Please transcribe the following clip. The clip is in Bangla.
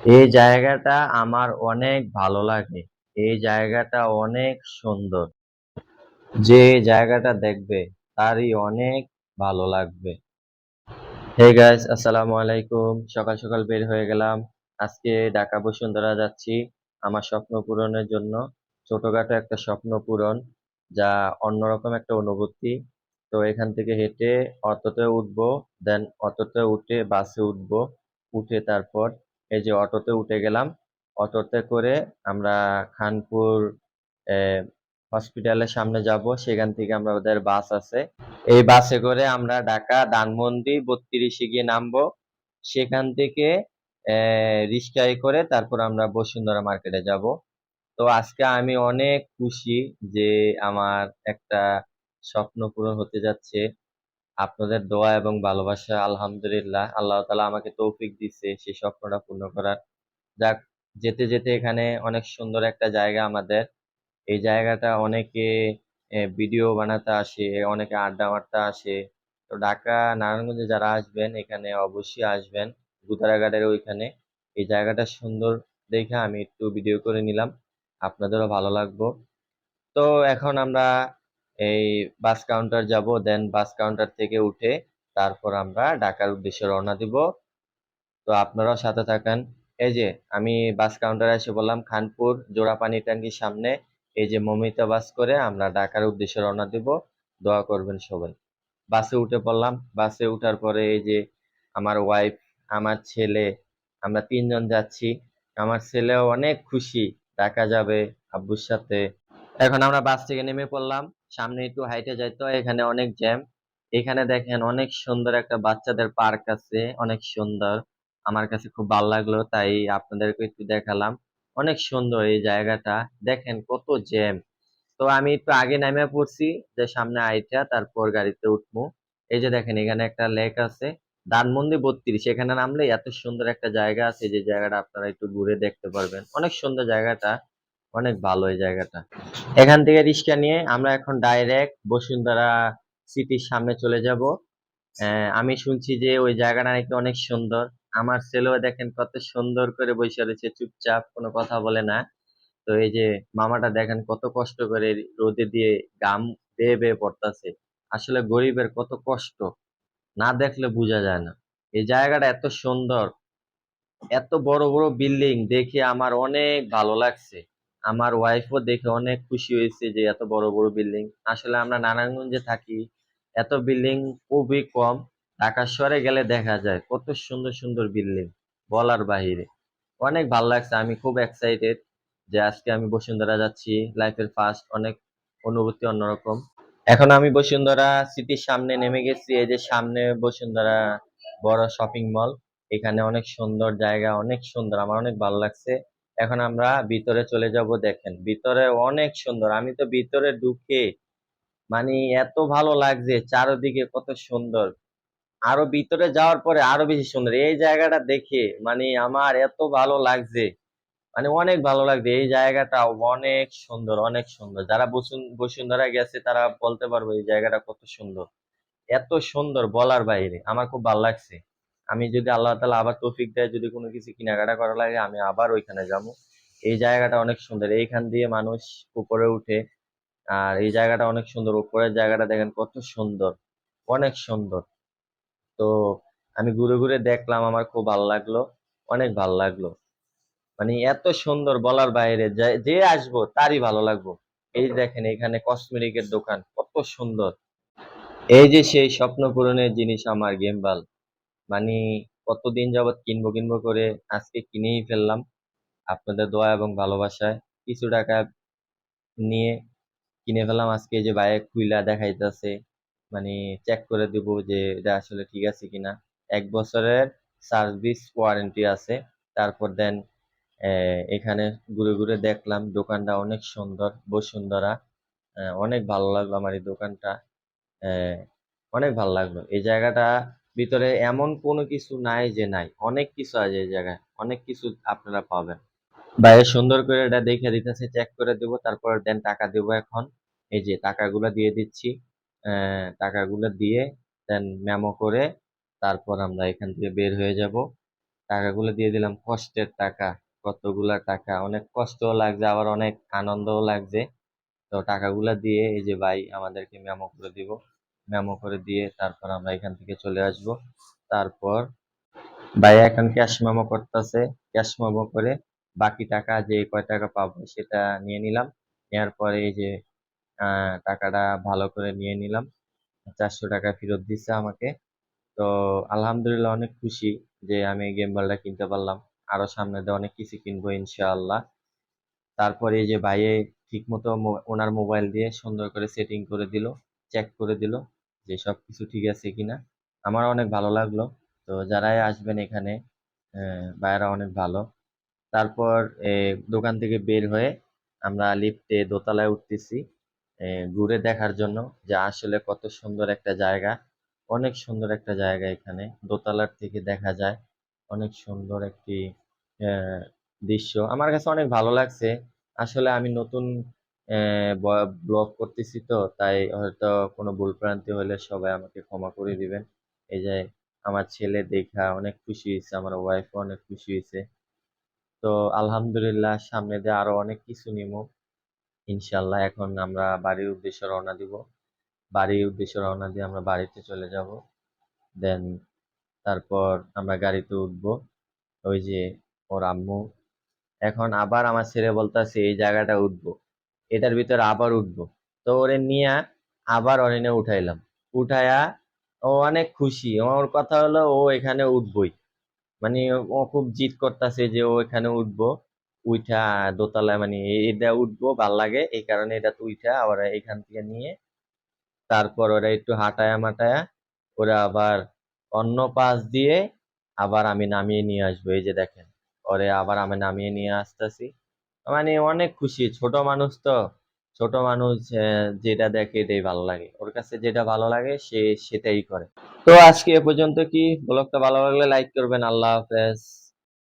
এই জায়গাটা আমার অনেক ভালো লাগে। এই জায়গাটা অনেক সুন্দর। যে জায়গাটা দেখবে, তারই অনেক ভালো লাগবে। হে গাইস, আসসালামু আলাইকুম। সকাল সকাল বের হয়ে গেলাম। আজকে ঢাকা বসুন্ধরা যাচ্ছি আমার স্বপ্ন পূরণের জন্য। ছোটখাটো একটা স্বপ্ন পূরণ, যা অন্যরকম একটা অনুভূতি। তো এখান থেকে হেঁটে অটোতে উঠবো দেন অটোতে উঠে বাসে উঠবো, উঠে তারপর এই যে অটোতে উঠে গেলাম। অটোতে করে আমরা খানপুর হসপিটালের সামনে যাব। সেখান থেকে আমরা ওদের বাস আছে। এই বাসে করে আমরা ঢাকা, ধানমন্ডি, বত্রিশে গিয়ে নামবো। সেখান থেকে রিক্সায় করে তারপর আমরা বসুন্ধরা মার্কেটে যাব। তো আজকে আমি অনেক খুশি যে আমার একটা স্বপ্ন পূরণ হতে যাচ্ছে। আপনাদের দোয়া এবং ভালোবাসা, আলহামদুলিল্লাহ, আল্লাহ তালা আমাকে তৌফিক দিচ্ছে সেই স্বপ্নটা পূর্ণ করার। যাক, যেতে যেতে এখানে অনেক সুন্দর একটা জায়গা আমাদের। এই জায়গাটা অনেকে ভিডিও বানাতে আসে, অনেকে আড্ডা মারতে আসে। তো ঢাকা, নারায়ণগঞ্জে যারা আসবেন, এখানে অবশ্যই আসবেন। গুদারাঘাটের ওইখানে। এই জায়গাটা সুন্দর দেখে আমি একটু ভিডিও করে নিলাম। আপনাদেরও ভালো লাগবো। তো এখন আমরা এই বাস কাউন্টার যাব দেন বাস কাউন্টার থেকে উঠে তারপর আমরা ঢাকার উদ্দেশ্যে রওনা দিব। তো আপনারাও সাথে থাকেন। এই যে, আমি বাস কাউন্টারে এসে বললাম, খানপুর জোড়াপানি ট্যাঙ্কির সামনে এই যে মমিতা বাস করে আমরা ঢাকার উদ্দেশ্যে রওনা দিব। দোয়া করবেন সবাই। বাসে উঠে পড়লাম। বাসে উঠার পরে এই যে আমার ওয়াইফ আমার ছেলে, আমরা তিনজন যাচ্ছি। আমার ছেলেও অনেক খুশি। ঢাকা যাবে আব্বুর সাথে। এখন আমরা বাস থেকে নেমে পড়লাম। সামনে একটু হাইটে যাইতো এখানে অনেক জ্যাম। এখানে দেখেন অনেক সুন্দর একটা বাচ্চাদের পার্ক আছে, অনেক সুন্দর। আমার কাছে খুব ভালো লাগল, তাই আপনাদেরকে একটু দেখালাম। অনেক সুন্দর এই জায়গাটা, দেখেন কত জ্যাম। তো আমি একটু আগে নেমে পড়ছি, যে সামনে আইটা তারপর গাড়িতে উঠবো এই যে দেখেন, এখানে একটা লেক আছে, ধানমন্ডি বত্রিশ। এখানে নামলে এত সুন্দর একটা জায়গা আছে, যে জায়গাটা আপনারা একটু ঘুরে দেখতে পারবেন। অনেক সুন্দর জায়গাটা। অনেক ভালো এই জায়গাটা। এখান থেকে রিক্সা নিয়ে আমরা এখন ডাইরেক্ট বসুন্ধরা সিটির সামনে চলে যাব। আমি শুনছি যে ওই জায়গাটা নাকি অনেক সুন্দর। আমার ছেলেও দেখেন কত সুন্দর করে বসে রয়েছে, চুপচাপ, কোনো কথা বলে না। তো এই যে মামাটা দেখেন কত কষ্ট করে রোদে দিয়ে গাম বেয়ে বেয়ে পড়তাছে। আসলে গরিবের কত কষ্ট, না দেখলে বোঝা যায় না। এই জায়গাটা এত সুন্দর, এত বড় বড় বিল্ডিং দেখে আমার অনেক ভালো লাগছে। আমার ওয়াইফও দেখে অনেক খুশি হয়েছে যে এত বড় বড় বিল্ডিং আসলে আমরা নারায়ণগঞ্জে থাকি, এত বিল্ডিং খুবই কম। ঢাকা শহরে গেলে দেখা যায় কত সুন্দর সুন্দর বিল্ডিং বলার বাহিরে। অনেক ভালো লাগছে, আমি খুব এক্সাইটেড যে আজকে আমি বসুন্ধরা যাচ্ছি। লাইফের ফার্স্ট অনেক অনুভূতি অন্যরকম। এখন আমি বসুন্ধরা সিটির সামনে নেমে গেছি, এই যে সামনে বসুন্ধরা বড় শপিং মল এখানে অনেক সুন্দর জায়গা, অনেক সুন্দর, আমার অনেক ভালো লাগছে। এখন আমরা ভিতরে চলে যাব, দেখেন। ভিতরে অনেক সুন্দর। আমি তো ভিতরে ঢুকে মানে এত ভালো লাগছে, চারদিকে কত সুন্দর। আরও ভিতরে যাওয়ার পরে আরও বেশি সুন্দর। এই জায়গাটা দেখে মানে আমার এত ভালো লাগছে মানে অনেক ভালো লাগছে। এই জায়গাটা অনেক সুন্দর অনেক সুন্দর। যারা বসুন- বসুন্ধরা গেছে, তারা বলতে পারব এই জায়গাটা কত সুন্দর। এত সুন্দর বলার বাইরে, আমার খুব ভালো লাগছে। আমি যদি আল্লাহ তালা আবার তৌফিক দেয়, যদি কোনো কিছু কেনাকাটা করা লাগে, আমি আবার ওইখানে যাব। এই জায়গাটা অনেক সুন্দর। এইখান দিয়ে মানুষ উপরে উঠে, আর এই জায়গাটা অনেক সুন্দর। উপরের জায়গাটা দেখেন কত সুন্দর, অনেক সুন্দর। তো আমি ঘুরে ঘুরে দেখলাম, আমার খুব ভালো লাগল, অনেক ভালো লাগল। মানে এত সুন্দর বলার বাইরে, যে আসব তারই ভালো লাগবো। এই দেখেন এখানে কসমেটিকের দোকান, কত সুন্দর। এই যে সেই স্বপ্ন পূরণের জিনিস আমার গেম বল মানে কতদিন যাবত কিনবো কিনবো করে আজকে কিনেই ফেললাম। আপনাদের দোয়া এবং ভালোবাসায় কিছু টাকা নিয়ে কিনে ফেললাম। আজকে যে বাইরে খুইলা দেখাইতেছে মানে চেক করে দিব যে এটা আসলে ঠিক আছে কিনা। এক বছরের সার্ভিস ওয়ারেন্টি আছে। তারপর দেন এখানে ঘুরে ঘুরে দেখলাম দোকানটা অনেক সুন্দর, বসুন্ধরা। অনেক ভালো লাগল আমার এই দোকানটা। অনেক ভালো লাগল। এই জায়গাটা ভিতরে এমন কোনো কিছু নাই যে নাই। অনেক কিছু আছে এই জায়গায়। অনেক কিছু আপনারা পাবেন। বাইরে সুন্দর করে এটা দেখে দিতেছে চেক করে দিব, তারপর দেন টাকা দিব এখন। এই যে টাকাগুলো দিয়ে দিচ্ছি। টাকাগুলো দিয়ে দেন মেমো করে তারপর আমরা এখান থেকে বের হয়ে যাব। টাকাগুলো দিয়ে দিলাম, কষ্টের টাকা, কতগুলা টাকা। অনেক কষ্টও লাগছে, আবার অনেক আনন্দও লাগছে। তো টাকাগুলা দিয়ে এই যে ভাই আমাদেরকে মেমো করে দিব। মেমো করে দিয়ে তারপর আমরা এখান থেকে চলে আসব। তারপর ভাই এখন ক্যাশ মেমো করতেছে। ক্যাশ মেমো করে বাকি টাকা যে কয় টাকা পাবো সেটা নিয়ে নিলাম। নেওয়ার পরে এই যে টাকাটা ভালো করে নিয়ে নিলাম। চারশো টাকা ফেরত দিচ্ছে আমাকে। তো আলহামদুলিল্লাহ অনেক খুশি যে আমি গেম বলটা কিনতে পারলাম। আরও সামনে দিয়ে অনেক কিছু কিনবো ইনশাআল্লাহ। তারপরে এই যে ভাইয়ে ঠিক মতো ওনার মোবাইল দিয়ে সুন্দর করে সেটিং করে দিল চেক করে দিল। যে সব কিছু ঠিক আছে কিনা আমার অনেক ভালো লাগল। তো যারাই আসবেন এখানে ভাইয়েরা অনেক ভালো। তারপর দোকান থেকে বের হয়ে আমরা লিফটে দোতলায় উঠতেছি ঘুরে দেখার জন্য যে আসলে কত সুন্দর একটা জায়গা। অনেক সুন্দর একটা জায়গা এখানে। দোতলার থেকে দেখা যায় অনেক সুন্দর একটি দৃশ্য। আমার কাছে অনেক ভালো লাগছে। আসলে আমি নতুন ব্লগ করতেছি তো, তাই হয়তো কোনো ভুলভ্রান্তি হলে সবাই আমাকে ক্ষমা করে দিবেন। এই যে আমার ছেলে দেখা অনেক খুশি হয়েছে, আমার ওয়াইফও অনেক খুশি হয়েছে। তো আলহামদুলিল্লাহ সামনে দিয়ে আরও অনেক কিছু নিব। ইনশাল্লাহ এখন আমরা বাড়ির উদ্দেশ্যে রওনা দিব। বাড়ির উদ্দেশ্যে রওনা দিয়ে আমরা বাড়িতে চলে যাব। দেন তারপর আমরা গাড়িতে উঠবো। ওই যে ওর আম্মু। এখন আবার আমার ছেলে বলতেছে, এই জায়গাটা উঠবো। এটার ভিতরে আবার উঠবো। তো ওরে নিয়ে আবার অনেনে উঠাইলাম। উঠায়া ও অনেক খুশি। ওর কথা হলো ও এখানে উঠবই। মানে ও খুব জিদ করতেছে যে ও এখানে উঠবো। উঠা দোতলায় মানে এটা উঠবো, ভালো লাগে। এই কারণে এটা তো উঠা ওরা এখান থেকে নিয়ে তারপর ওরা একটু হাঁটায়া মাটায়া ওরা আবার অন্য পাশ দিয়ে আবার আমি নামিয়ে নিয়ে আসব। এই যে দেখেন, ওরে আবার আমি নামিয়ে নিয়ে আসতেছি। মানে অনেক খুশি। ছোট মানুষ তো, ছোট মানুষ যেটা দেখে এটাই ভালো লাগে। ওর কাছে যেটা ভালো লাগে, সে সেটাই করে। তো আজকে এ পর্যন্ত কি? ব্লগটা ভালো লাগলে লাইক করবেন। আল্লাহ হাফেজ।